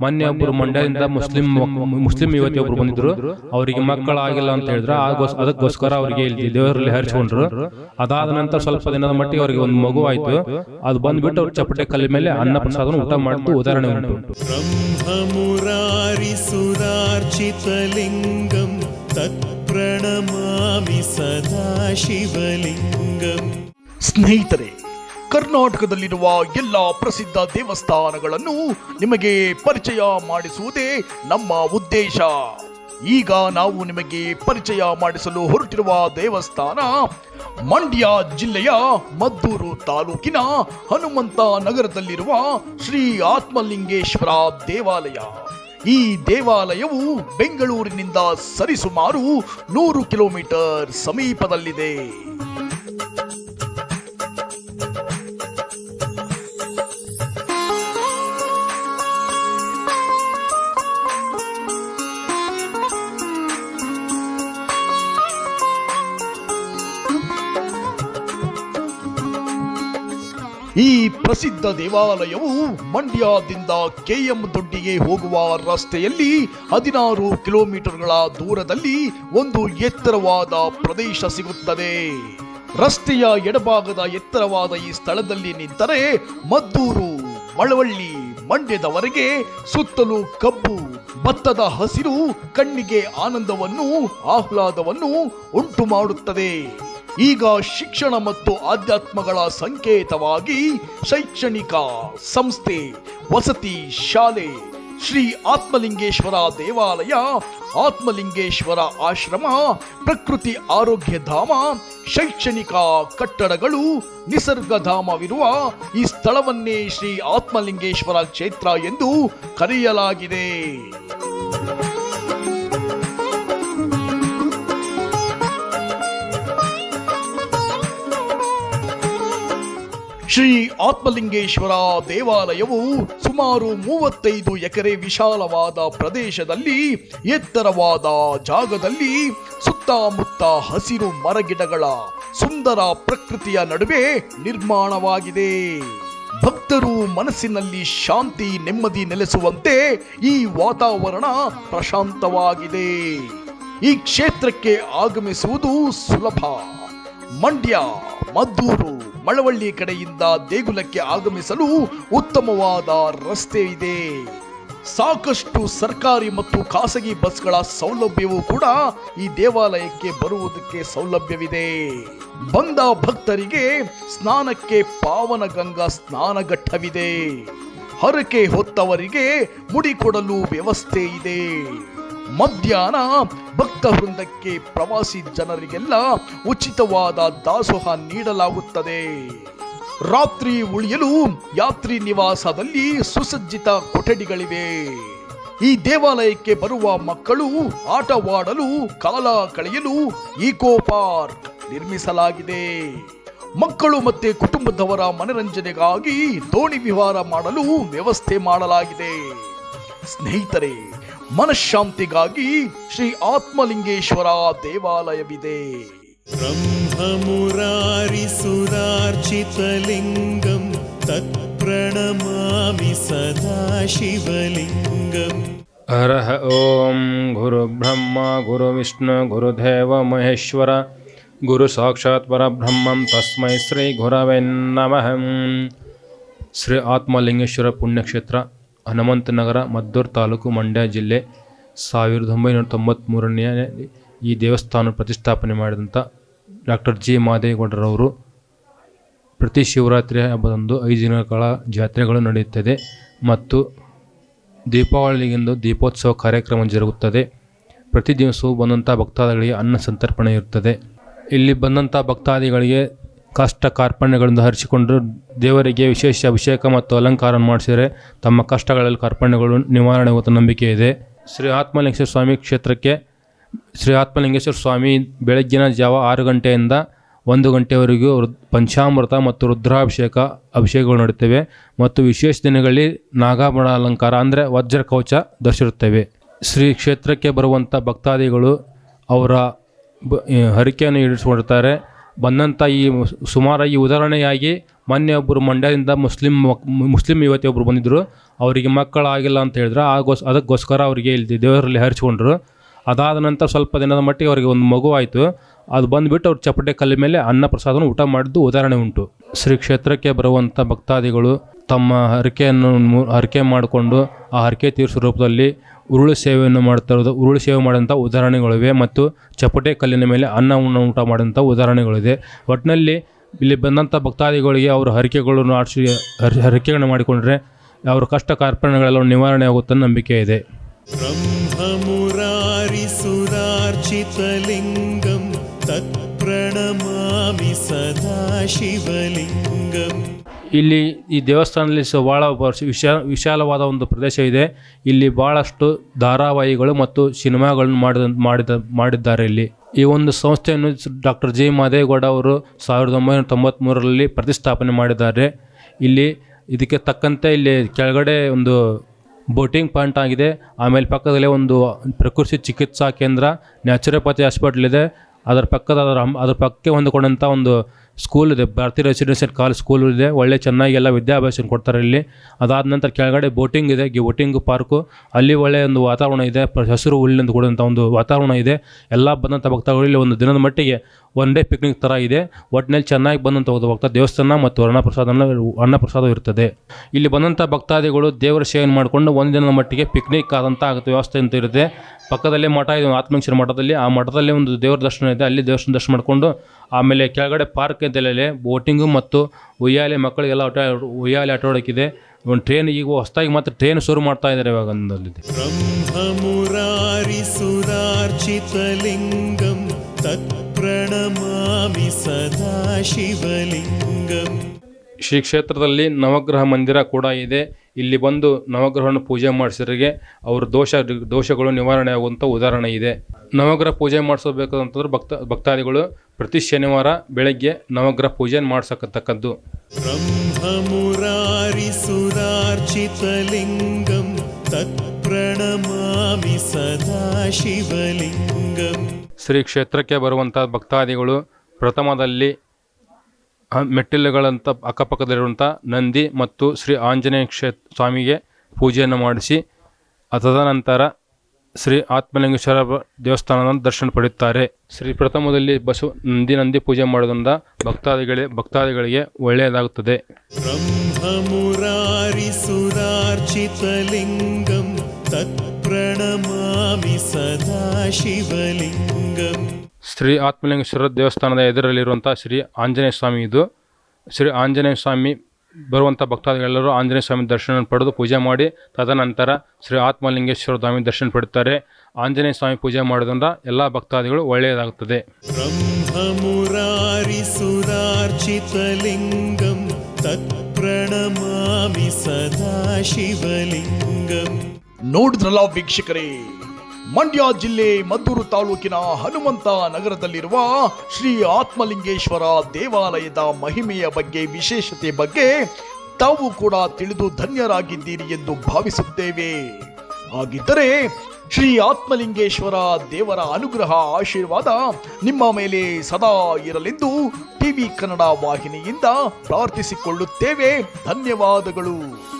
ಮೊನ್ನೆ ಒಬ್ಬರು ಮಂಡ್ಯದಿಂದ ಮುಸ್ಲಿಂ ಮುಸ್ಲಿಂ ಯುವತಿ ಒಬ್ರು ಬಂದಿದ್ರು. ಅವರಿಗೆ ಮಕ್ಕಳಾಗಿಲ್ಲ ಅಂತ ಹೇಳಿದ್ರು ಅದಕ್ಕೋಸ್ಕರ ಅವರಿಗೆ ಇಲ್ಲಿ ದೇವರಲ್ಲಿ ಹರಿಸ್ಕೊಂಡ್ರು ಅದಾದ ನಂತರ ಸ್ವಲ್ಪ ದಿನದ ಮಟ್ಟಿಗೆ ಅವರಿಗೆ ಒಂದು ಮಗು ಆಯ್ತು. ಅದು ಬಂದ್ಬಿಟ್ಟು ಅವ್ರು ಚಪ್ಪಟೆ ಕಲ್ಲಿ ಮೇಲೆ ಅನ್ನ ಪ್ರಸಾದನ ಊಟ ಮಾಡಿದ್ದು ಉದಾಹರಣೆ ಉಂಟು. ಸದಾ ಶಿವಲಿಂಗಂ ಸ್ನೇಹಿತರೆ ಕರ್ನಾಟಕದಲ್ಲಿರುವ ಎಲ್ಲ ಪ್ರಸಿದ್ಧ ದೇವಸ್ಥಾನಗಳನ್ನು ನಿಮಗೆ ಪರಿಚಯ ಮಾಡಿಸುವುದೇ ನಮ್ಮ ಉದ್ದೇಶ. ಈಗ ನಾವು ನಿಮಗೆ ಪರಿಚಯ ಮಾಡಿಸಲು ಹೊರಟಿರುವ ದೇವಸ್ಥಾನ ಮಂಡ್ಯ ಜಿಲ್ಲೆಯ ಮದ್ದೂರು ತಾಲೂಕಿನ ಹನುಮಂತ ನಗರದಲ್ಲಿರುವ ಶ್ರೀ ಆತ್ಮಲಿಂಗೇಶ್ವರ ದೇವಾಲಯ. ಈ ದೇವಾಲಯವು ಬೆಂಗಳೂರಿನಿಂದ ಸರಿಸುಮಾರು ನೂರು ಕಿಲೋಮೀಟರ್ ಸಮೀಪದಲ್ಲಿದೆ. ಈ ಪ್ರಸಿದ್ಧ ದೇವಾಲಯವು ಮಂಡ್ಯದಿಂದ ಕೆಎಂ ದೊಡ್ಡಿಗೆ ಹೋಗುವ ರಸ್ತೆಯಲ್ಲಿ ಹದಿನಾರು ಕಿಲೋಮೀಟರ್ಗಳ ದೂರದಲ್ಲಿ ಒಂದು ಎತ್ತರವಾದ ಪ್ರದೇಶ ಸಿಗುತ್ತದೆ. ರಸ್ತೆಯ ಎಡಭಾಗದ ಎತ್ತರವಾದ ಈ ಸ್ಥಳದಲ್ಲಿ ನಿಂತರೆ ಮದ್ದೂರು, ಮಳವಳ್ಳಿ, ಮಂಡ್ಯದವರೆಗೆ ಸುತ್ತಲೂ ಕಬ್ಬು, ಭತ್ತದ ಹಸಿರು, ಕಣ್ಣಿಗೆ ಆನಂದವನ್ನು, ಆಹ್ಲಾದವನ್ನು ಉಂಟು ಮಾಡುತ್ತದೆ ಈಗ ಶಿಕ್ಷಣ ಮತ್ತು ಆಧ್ಯಾತ್ಮಗಳ ಸಂಕೇತವಾಗಿ ಶೈಕ್ಷಣಿಕ ಸಂಸ್ಥೆ ವಸತಿ ಶಾಲೆ ಶ್ರೀ ಆತ್ಮಲಿಂಗೇಶ್ವರ ದೇವಾಲಯ, ಆತ್ಮಲಿಂಗೇಶ್ವರ ಆಶ್ರಮ, ಪ್ರಕೃತಿ ಆರೋಗ್ಯ ಧಾಮ, ಶೈಕ್ಷಣಿಕ ಕಟ್ಟಡಗಳು ನಿಸರ್ಗಧಾಮವಿರುವ ಈ ಸ್ಥಳವನ್ನೇ ಶ್ರೀ ಆತ್ಮಲಿಂಗೇಶ್ವರ ಕ್ಷೇತ್ರ ಎಂದು ಕರೆಯಲಾಗಿದೆ. ಶ್ರೀ ಆತ್ಮಲಿಂಗೇಶ್ವರ ದೇವಾಲಯವು ಸುಮಾರು ಮೂವತ್ತೈದು ಎಕರೆ ವಿಶಾಲವಾದ ಪ್ರದೇಶದಲ್ಲಿ, ಎತ್ತರವಾದ ಜಾಗದಲ್ಲಿ, ಸುತ್ತಮುತ್ತ ಹಸಿರು ಮರಗಿಡಗಳ ಸುಂದರ ಪ್ರಕೃತಿಯ ನಡುವೆ ನಿರ್ಮಾಣವಾಗಿದೆ. ಭಕ್ತರು ಮನಸ್ಸಿನಲ್ಲಿ ಶಾಂತಿ, ನೆಮ್ಮದಿ ನೆಲೆಸುವಂತೆ ಈ ವಾತಾವರಣ ಪ್ರಶಾಂತವಾಗಿದೆ. ಈ ಕ್ಷೇತ್ರಕ್ಕೆ ಆಗಮಿಸುವುದು ಸುಲಭ. ಮಂಡ್ಯ, ಮದ್ದೂರು. ಮಳವಳ್ಳಿ ಕಡೆಯಿಂದ ದೇಗುಲಕ್ಕೆ ಆಗಮಿಸಲು ಉತ್ತಮವಾದ ರಸ್ತೆ ಇದೆ. ಸಾಕಷ್ಟು ಸರ್ಕಾರಿ ಮತ್ತು ಖಾಸಗಿ ಬಸ್ಗಳ ಸೌಲಭ್ಯವೂ ಕೂಡ ಈ ದೇವಾಲಯಕ್ಕೆ ಬರುವುದಕ್ಕೆ ಸೌಲಭ್ಯವಿದೆ. ಬಂದ ಭಕ್ತರಿಗೆ ಸ್ನಾನಕ್ಕೆ ಪಾವನ ಗಂಗಾ ಸ್ನಾನಘಟ್ಟವಿದೆ. ಹರಕೆ ಹೊತ್ತವರಿಗೆ ಮುಡಿಕೊಡಲು ವ್ಯವಸ್ಥೆ ಇದೆ. ಮಧ್ಯಾಹ್ನ ಭಕ್ತ ವೃಂದಕ್ಕೆ ಪ್ರವಾಸಿ ಜನರಿಗೆಲ್ಲ ಉಚಿತವಾದ ದಾಸೋಹ ನೀಡಲಾಗುತ್ತದೆ. ರಾತ್ರಿ ಉಳಿಯಲು ಯಾತ್ರಿ ನಿವಾಸದಲ್ಲಿ ಸುಸಜ್ಜಿತ ಕೊಠಡಿಗಳಿವೆ. ಈ ದೇವಾಲಯಕ್ಕೆ ಬರುವ ಮಕ್ಕಳು ಆಟವಾಡಲು, ಕಾಲ ಕಳೆಯಲು ಈಕೋ ಪಾರ್ಕ್ ನಿರ್ಮಿಸಲಾಗಿದೆ. ಮಕ್ಕಳು ಮತ್ತೆ ಕುಟುಂಬದವರ ಮನರಂಜನೆಗಾಗಿ ದೋಣಿ ವಿಹಾರ ಮಾಡಲು ವ್ಯವಸ್ಥೆ ಮಾಡಲಾಗಿದೆ. ಸ್ನೇಹಿತರೆ ಮನಃಶಾಂತಿಗಾಗಿ ಶ್ರೀ ಆತ್ಮಲಿಂಗೇಶ್ವರ ದೇವಾಲಯವಿದೆ ब्रह्ममुरारिसुरार्चितलिङ्गं तत्प्रणमामि सदा शिवलिङ्गम् ಹರಃ ಓಂ ಗುರು ಬ್ರಹ್ಮ ಗುರು ವಿಷ್ಣು ಗುರುದೇವ ಮಹೇಶ್ವರ ಗುರು ಸಾಕ್ಷಾತ್ ಪರಬ್ರಹ್ಮಂ ತಸ್ಮೈ ಶ್ರೀ ಗುರವೇ ಹನುಮಂತನಗರ ಮದ್ದೂರು ತಾಲೂಕು, ಮಂಡ್ಯ ಜಿಲ್ಲೆ. ಸಾವಿರದ ಒಂಬೈನೂರ ತೊಂಬತ್ತ್ಮೂರನೆಯ ಈ ದೇವಸ್ಥಾನ ಪ್ರತಿಷ್ಠಾಪನೆ ಮಾಡಿದಂಥ ಡಾಕ್ಟರ್ ಜಿ. ಮಾದೇಗೌಡರವರು ಪ್ರತಿ ಶಿವರಾತ್ರಿ ಹಬ್ಬದಂದು ಐದು ದಿನಗಳ ಜಾತ್ರೆಗಳು ನಡೆಯುತ್ತದೆ ಮತ್ತು ದೀಪಾವಳಿಗೆಂದು ದೀಪೋತ್ಸವ ಕಾರ್ಯಕ್ರಮ ಜರುಗುತ್ತದೆ. ಪ್ರತಿ ದಿವಸವೂ ಬಂದಂಥ ಭಕ್ತಾದಿಗಳಿಗೆ ಅನ್ನ ಸಂತರ್ಪಣೆ ಇರುತ್ತದೆ. ಇಲ್ಲಿ ಬಂದಂಥ ಭಕ್ತಾದಿಗಳಿಗೆ ಕಷ್ಟ ಕಾರ್ಪಣ್ಯಗಳಿಂದ ಹರಿಸಿಕೊಂಡು ದೇವರಿಗೆ ವಿಶೇಷ ಅಭಿಷೇಕ ಮತ್ತು ಅಲಂಕಾರ ಮಾಡಿಸಿದರೆ ತಮ್ಮ ಕಷ್ಟಗಳಲ್ಲಿ ಕಾರ್ಪಣ್ಯಗಳು ನಿವಾರಣೆ ಆಗುವ ನಂಬಿಕೆ ಇದೆ. ಶ್ರೀ ಆತ್ಮಲಿಂಗೇಶ್ವರ ಸ್ವಾಮಿ ಕ್ಷೇತ್ರಕ್ಕೆ ಶ್ರೀ ಆತ್ಮಲಿಂಗೇಶ್ವರ ಸ್ವಾಮಿ ಬೆಳಗ್ಗಿನ ಜಾವ ಆರು ಗಂಟೆಯಿಂದ ಒಂದು ಗಂಟೆವರೆಗೂ ಪಂಚಾಮೃತ ಮತ್ತು ರುದ್ರಾಭಿಷೇಕ ಅಭಿಷೇಕಗಳು ನಡೆಯುತ್ತವೆ ಮತ್ತು ವಿಶೇಷ ದಿನಗಳಲ್ಲಿ ನಾಗಾಭರಣ ಅಲಂಕಾರ ಅಂದರೆ ವಜ್ರ ಕವಚ ದರ್ಶಿರುತ್ತವೆ ಶ್ರೀ ಕ್ಷೇತ್ರಕ್ಕೆ ಬರುವಂಥ ಭಕ್ತಾದಿಗಳು ಅವರ ಬ, ಹರಿಕೆಯನ್ನು ಈಡೇರಿಸಿಕೊಂಡಿರ್ತಾರೆ. ಬಂದಂಥ ಈ ಸುಮಾರು ಈ ಉದಾಹರಣೆಯಾಗಿ ಮೊನ್ನೆ ಒಬ್ಬರು ಮಂಡ್ಯದಿಂದ ಮುಸ್ಲಿಂ ಮುಸ್ಲಿಂ ಯುವತಿ ಒಬ್ಬರು ಬಂದಿದ್ದರು ಅವರಿಗೆ ಮಕ್ಕಳಾಗಿಲ್ಲ ಅಂತ ಹೇಳಿದ್ರೆ. ಆಗೋಸ್ ಅದಕ್ಕೋಸ್ಕರ ಅವರಿಗೆ ಇಲ್ಲಿ ದೇವರಲ್ಲಿ ಹರಿಸ್ಕೊಂಡ್ರು ಅದಾದ ನಂತರ ಸ್ವಲ್ಪ ದಿನದ ಮಟ್ಟಿಗೆ ಅವರಿಗೆ ಒಂದು ಮಗು ಆಯಿತು. ಅದು ಬಂದುಬಿಟ್ಟು ಅವ್ರು ಚಪ್ಪಟೆ ಕಲ್ಲಿ ಮೇಲೆ ಅನ್ನ ಪ್ರಸಾದನ ಊಟ ಮಾಡಿದ್ದು ಉದಾಹರಣೆ ಉಂಟು. ಶ್ರೀ ಕ್ಷೇತ್ರಕ್ಕೆ ಬರುವಂಥ ಭಕ್ತಾದಿಗಳು ತಮ್ಮ ಹರಕೆಯನ್ನು ಹರಕೆ ಮಾಡಿಕೊಂಡು ಆ ಹರಕೆ ತೀರಿಸೋ ರೂಪದಲ್ಲಿ ಉರುಳು ಸೇವೆಯನ್ನು ಮಾಡ್ತಾ ಇರೋದು ಉರುಳು ಸೇವೆ ಮಾಡೋಂಥ ಉದಾಹರಣೆಗಳಿವೆ ಮತ್ತು ಚಪ್ಪಟೆ ಕಲ್ಲಿನ ಮೇಲೆ ಅನ್ನವನ್ನು ಊಟ ಮಾಡೋಂಥ ಉದಾಹರಣೆಗಳಿದೆ ಒಟ್ಟಿನಲ್ಲಿ ಇಲ್ಲಿ ಬಂದಂಥ ಭಕ್ತಾದಿಗಳಿಗೆ ಅವರ ಹರಕೆಗಳನ್ನು ಆಡಿಸಿ ಹರ ಹರಕೆಗಳನ್ನು ಮಾಡಿಕೊಂಡ್ರೆ ಅವರ ಕಷ್ಟ ಕಾರ್ಪಣ್ಯಗಳೆಲ್ಲ ನಿವಾರಣೆ ಆಗುತ್ತೆ ಅನ್ನೋ ನಂಬಿಕೆ ಇದೆ ब्रह्ममुरारिसुरार्चितलिङ्गं तत्प्रणमामि सदा शिवलिङ्गम् ಇಲ್ಲಿ ಈ ದೇವಸ್ಥಾನದಲ್ಲಿ ಸಹ ಭಾಳ ವರ್ಷ- ವಿಶಾ, ವಿಶಾಲವಾದ ಒಂದು ಪ್ರದೇಶ ಇದೆ. ಇಲ್ಲಿ ಭಾಳಷ್ಟು ಧಾರಾವಾಹಿಗಳು ಮತ್ತು ಸಿನಿಮಾಗಳನ್ನು ಮಾಡಿದ ಮಾಡಿದ, ಮಾಡಿದ್ದಾರೆ ಇಲ್ಲಿ. ಈ ಒಂದು ಸಂಸ್ಥೆಯನ್ನು ಡಾಕ್ಟರ್ ಜಿ ಮಾದೇಗೌಡ ಅವರು ಸಾವಿರದ ಒಂಬೈನೂರ ತೊಂಬತ್ತ್ಮೂರರಲ್ಲಿ ಪ್ರತಿಷ್ಠಾಪನೆ ಮಾಡಿದ್ದಾರೆ. ಇಲ್ಲಿ ಇದಕ್ಕೆ ತಕ್ಕಂತೆ ಇಲ್ಲಿ ಕೆಳಗಡೆ ಒಂದು ಬೋಟಿಂಗ್ ಪಾಯಿಂಟ್ ಆಗಿದೆ. ಆಮೇಲೆ ಪಕ್ಕದಲ್ಲೇ ಒಂದು ಪ್ರಕೃತಿ ಚಿಕಿತ್ಸಾ ಕೇಂದ್ರ, ನ್ಯಾಚುರೋಪತಿ ಹಾಸ್ಪಿಟ್ಲ್ ಇದೆ. ಅದರ ಪಕ್ಕದ ಅದರ ಅದ್ರ ಪಕ್ಕಕ್ಕೆ ಹೊಂದಿಕೊಂಡಂಥ ಒಂದು ಸ್ಕೂಲ್ ಇದೆ. ಭಾರತೀಯ ರೆಸಿಡೆನ್ಷಿಯಲ್ ಕಾಲೇಜ್ ಸ್ಕೂಲ್ ಇದೆ. ಒಳ್ಳೆ ಚೆನ್ನಾಗಿ ಎಲ್ಲ ವಿದ್ಯಾಭ್ಯಾಸ ಕೊಡ್ತಾರೆ ಇಲ್ಲಿ. ಅದಾದ ನಂತರ ಕೆಳಗಡೆ ಬೋಟಿಂಗ್ ಇದೆ. ಗಿ ಬೋಟಿಂಗ್ ಪಾರ್ಕು ಅಲ್ಲಿ ಒಳ್ಳೆಯ ಒಂದು ವಾತಾವರಣ ಇದೆ. ಹಸಿರು ಹುಲ್ಲಿನಿಂದ ಕೂಡಿದಂಥ ಒಂದು ವಾತಾವರಣ ಇದೆ. ಎಲ್ಲ ಬಂದಂಥ ಭಕ್ತಾದಿಗಳು ಇಲ್ಲಿ ಒಂದು ದಿನದ ಮಟ್ಟಿಗೆ ಒನ್ ಡೇ ಪಿಕ್ನಿಕ್ ಥರ ಇದೆ. ಒಟ್ಟಿನಲ್ಲಿ ಚೆನ್ನಾಗಿ ಬಂದಂಥ ಹೋದ ಭಕ್ತ ದೇವಸ್ಥಾನ ಮತ್ತು ಅನ್ನಪ್ರಸಾದ ಅನ್ನಪ್ರಸಾದ ಇರ್ತದೆ. ಇಲ್ಲಿ ಬಂದಂಥ ಭಕ್ತಾದಿಗಳು ದೇವರ ಸೇವನೆ ಮಾಡಿಕೊಂಡು ದಿನದ ಮಟ್ಟಿಗೆ ಪಿಕ್ನಿಕ್ ಆದಂಥ ಆಗುತ್ತೆ ವ್ಯವಸ್ಥೆ ಅಂತ ಇರುತ್ತೆ. ಪಕ್ಕದಲ್ಲೇ ಮಠ ಇದೆ ಆತ್ಮಂಕ್ಷರ ಮಠದಲ್ಲಿ. ಆ ಮಠದಲ್ಲಿ ಒಂದು ದೇವರ ದರ್ಶನ ಇದೆ. ಅಲ್ಲಿ ದೇವಸ್ಥಾನ ದರ್ಶನ ಮಾಡಿಕೊಂಡು ಆಮೇಲೆ ಕೆಳಗಡೆ ಪಾರ್ಕ್ ಅಂತೇಳಿ ಬೋಟಿಂಗು ಮತ್ತು ಉಯ್ಯಾಲೆ ಮಕ್ಕಳಿಗೆಲ್ಲ ಆಟ ಉಯ್ಯಾಲೆ ಆಟ ಆಡೋಕ್ಕಿದೆ ಒಂದು ಟ್ರೈನ್ ಈಗ ಹೊಸದಾಗಿ ಮಾತ್ರ ಟ್ರೈನ್ ಶುರು ಮಾಡ್ತಾ ಇದ್ದಾರೆ ಇವಾಗ ಬ್ರಹ್ಮ ಮುರಾರಿ ಸುರಾರ್ಚಿತ ಲಿಂಗಂ ತತ್ ಪ್ರಣಮಾಮಿ ಸದಾಶಿವಲಿಂಗಂ ಶ್ರೀ ಕ್ಷೇತ್ರದಲ್ಲಿ ನವಗ್ರಹ ಮಂದಿರ ಕೂಡ ಇದೆ. ಇಲ್ಲಿ ಬಂದು ನವಗ್ರಹವನ್ನು ಪೂಜೆ ಮಾಡಿಸಿದ್ರಿಗೆ ಅವ್ರ ದೋಷ ದೋಷಗಳು ನಿವಾರಣೆ ಆಗುವಂಥ ಉದಾಹರಣೆ ಇದೆ. ನವಗ್ರಹ ಪೂಜೆ ಮಾಡಿಸಬೇಕಂತಂದ್ರೆ ಭಕ್ತ ಭಕ್ತಾದಿಗಳು ಪ್ರತಿ ಶನಿವಾರ ಬೆಳಗ್ಗೆ ನವಗ್ರಹ ಪೂಜೆ ಮಾಡ್ಸಕತಕ್ಕದ್ದು. ಬ್ರಹ್ಮ ಸದಾ ಶಿವಲಿಂಗಂ. ಶ್ರೀ ಕ್ಷೇತ್ರಕ್ಕೆ ಬರುವಂಥ ಭಕ್ತಾದಿಗಳು ಪ್ರಥಮದಲ್ಲಿ ಮೆಟ್ಟಿಲುಗಳಂಥ ಅಕ್ಕಪಕ್ಕದಲ್ಲಿರುವಂಥ ನಂದಿ ಮತ್ತು ಶ್ರೀ ಆಂಜನೇಯ ಕ್ಷೇತ್ರ ಸ್ವಾಮಿಗೆ ಪೂಜೆಯನ್ನು ಮಾಡಿಸಿ, ತದನಂತರ ಶ್ರೀ ಆತ್ಮಲಿಂಗೇಶ್ವರ ದೇವಸ್ಥಾನದ ದರ್ಶನ ಪಡೆಯುತ್ತಾರೆ. ಶ್ರೀ ಪ್ರಥಮದಲ್ಲಿ ಬಸವ, ನಂದಿ ನಂದಿ ಪೂಜೆ ಮಾಡೋದ್ರಿಂದ ಭಕ್ತಾದಿಗಳಿಗೆ ಭಕ್ತಾದಿಗಳಿಗೆ ಒಳ್ಳೆಯದಾಗುತ್ತದೆ. ಸದಾಶಿವಲಿಂಗಂ. ಶ್ರೀ ಆತ್ಮಲಿಂಗೇಶ್ವರ ದೇವಸ್ಥಾನದ ಎದುರಲ್ಲಿರುವಂಥ ಶ್ರೀ ಆಂಜನೇಯ ಸ್ವಾಮಿ ಇದು. ಶ್ರೀ ಆಂಜನೇಯ ಸ್ವಾಮಿ ಬರುವಂಥ ಭಕ್ತಾದಿಗಳೆಲ್ಲರೂ ಆಂಜನೇಯ ಸ್ವಾಮಿ ದರ್ಶನ ಪಡೆದು ಪೂಜೆ ಮಾಡಿ ತದನಂತರ ಶ್ರೀ ಆತ್ಮಲಿಂಗೇಶ್ವರ ಸ್ವಾಮಿ ದರ್ಶನ ಪಡುತ್ತಾರೆ ಆಂಜನೇಯ ಸ್ವಾಮಿ ಪೂಜೆ ಮಾಡೋದ್ರಿಂದ ಎಲ್ಲ ಭಕ್ತಾದಿಗಳು ಒಳ್ಳೆಯದಾಗುತ್ತದೆ. ನೋಡಿದ್ರಲ್ಲ ವೀಕ್ಷಕರೇ ಮಂಡ್ಯ ಜಿಲ್ಲೆ ಮದ್ದೂರು ತಾಲೂಕಿನ ಹನುಮಂತ ನಗರದಲ್ಲಿರುವ ಶ್ರೀ ಆತ್ಮಲಿಂಗೇಶ್ವರ ದೇವಾಲಯದ ಮಹಿಮೆಯ ಬಗ್ಗೆ ವಿಶೇಷತೆ ಬಗ್ಗೆ ತಾವು ಕೂಡ ತಿಳಿದು ಧನ್ಯರಾಗಿದ್ದೀರಿ ಎಂದು ಭಾವಿಸುತ್ತೇವೆ. ಹಾಗಿದ್ದರೆ ಶ್ರೀ ಆತ್ಮಲಿಂಗೇಶ್ವರ ದೇವರ ಅನುಗ್ರಹ ಆಶೀರ್ವಾದ ನಿಮ್ಮ ಮೇಲೆ ಸದಾ ಇರಲೆಂದು ಟಿವಿ ಕನ್ನಡ ವಾಹಿನಿಯಿಂದ ಪ್ರಾರ್ಥಿಸಿಕೊಳ್ಳುತ್ತೇವೆ. ಧನ್ಯವಾದಗಳು.